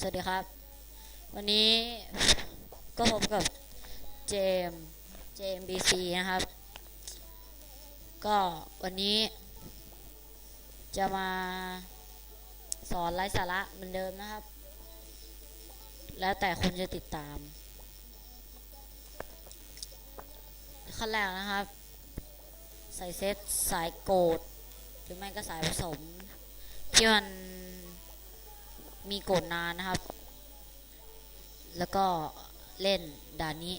สวัสดีครับ วันนี้ก็พบกับเจมเจมบีซีนะครับ ก็วันนี้จะมาสอนไร้สาระเหมือนเดิมนะครับ แล้วแต่คุณจะติดตาม ขั้นแรกนะครับ ใส่เซตสายโกดหรือไม่ก็สายผสมที่มัน มีโกดนานนะครับ แล้วก็เล่นด่านนี้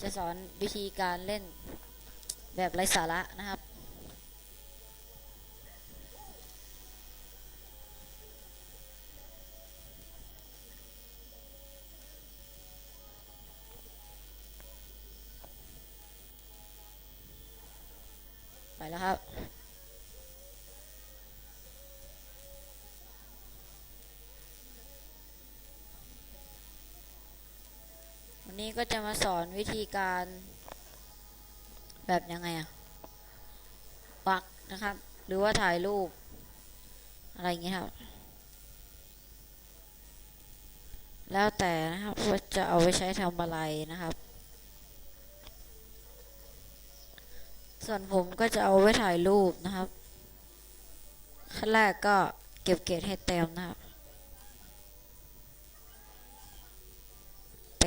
จะสอนวิธีการเล่นแบบไร้สาระนะครับไปแล้วครับ นี้ก็จะมาสอนวิธีการ แบบยังไงอะปักนะครับ หรือว่าถ่ายรูป อะไรอย่างเงี้ยครับ แล้วแต่นะครับว่าจะเอาไว้ใช้ทำอะไรนะครับ ส่วนผมก็จะเอาไว้ถ่ายรูปนะครับขั้นแรกก็เก็บเกรดให้เต็มนะครับ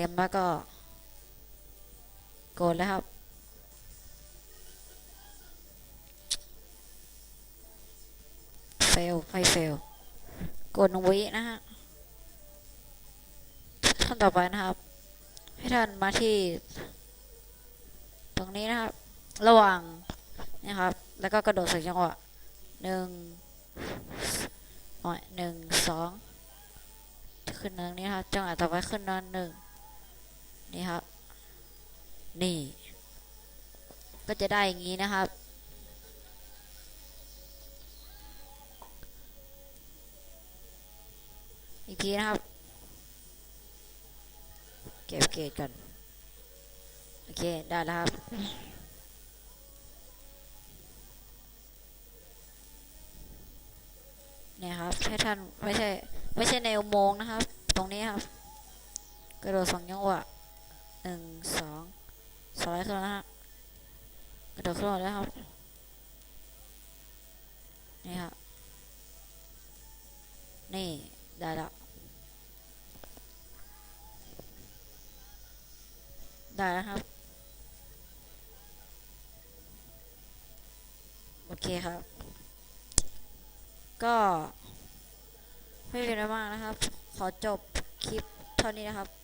ต็มแล้วก็กดแล้วครับ เฟลไม่เฟลกดหนึ่งวินะฮะขั้นต่อไปนะครับ ให้ท่านมาที่ ตรงนี้นะครับ ระหว่างนะครับ แล้วก็กระโดดใส่จังหวะหนึ่งอ๋อหนึ่งสองขึ้นเนินนี้ครับจังหวะต่อไปขึ้นเนินหนึ่ง นี่ครับ นี่ ก็จะได้อย่างนี้นะครับ อีกทีนะครับ เก็บเกรดก่อนโอเค ได้แล้วครับเนี่ยครับให้ท่านไม่ใช่ ไม่ใช่ในอุโมงค์นะครับ ตรงนี้ครับ กระโดดสองจังหวะ หนึ่งสองสไลด์ขึ้นแล้วนะฮะกระโดดขึ้นมาแล้วครับ นี่ครับนี่ ได้แล้ว ได้แล้วครับ โอเคครับ ก็ไม่เป็นไรมากนะครับ ขอจบคลิปเท่านี้นะครับ